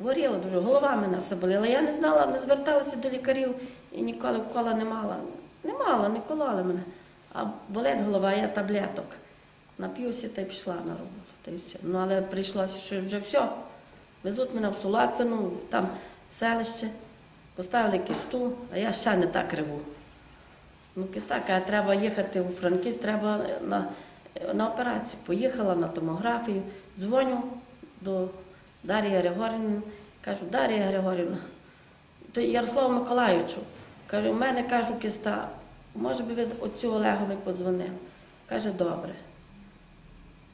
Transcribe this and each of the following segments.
Горіла дуже, голова мене все боліла. Я не знала, не зверталася до лікарів і ніколи вкола не мала. Не мала, не кололи мене. А болить голова, я таблеток. Нап'юся та й пішла на роботу. Та й все. Ну, але прийшлося, що вже все. Везуть мене в Сулатвину, там в селище, поставили кісту, а я ще не так реву. Ну, киста каже, треба їхати у Франківськ, треба на, на операцію. Поїхала на томографію, дзвоню до Дар'ї Григорівни, кажу, Дар'я Григорівна, то Ярославу Миколаївичу, кажу, у мене кажу киста, може би ви оцю Олегові подзвонили? Каже, добре.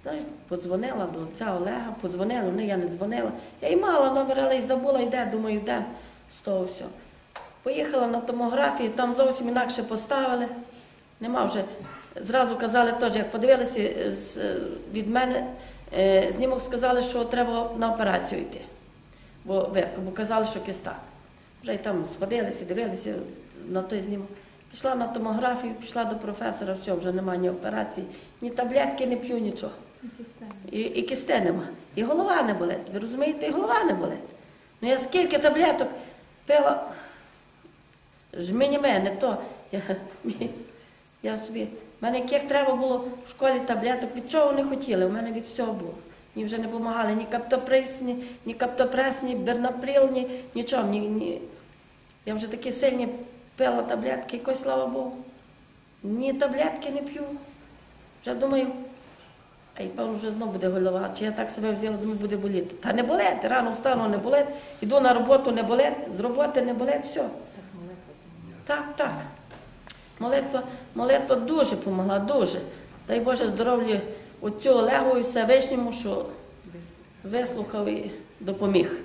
Та й подзвонила до отця Олега, подзвонила, ну я не дзвонила. Я й мала номер, але й забула, йде, думаю, йде з того всього. Поїхала на томографію, там зовсім інакше поставили. Нема вже. Зразу казали теж, як подивилися е, е, від мене, е, знімок сказали, що треба на операцію йти. Бо, вирку, бо казали, що киста. Вже й там сходилися, дивилися на той знімок. Пішла на томографію, пішла до професора, все, вже немає ні операції, ні таблетки не п'ю, нічого. І, і кисти нема. І голова не болить. Ви розумієте, і голова не болить. Ну я скільки таблеток пила, жмені мене, то я, я собі. В мене яких треба було в школі таблеток, від чого не хотіли, у мене від всього було. Мені вже не допомагали ні каптоприс, ні, ні каптопрес, ні бернаприл, ні нічого. Ні, ні. Я вже такі сильні пила таблетки, якось слава Богу. Ні таблетки не п'ю. Вже думаю, а й певно вже знов буде голова. Чи я так себе взяла, думаю, буде боліти. Та не болить, рано встану, не болить, іду на роботу, не болить, з роботи не болить, все. Так, так. Молитва, молитва дуже допомогла, дуже. Дай Боже здоров'я отцю Олегу і Всевишньому, що вислухав і допоміг.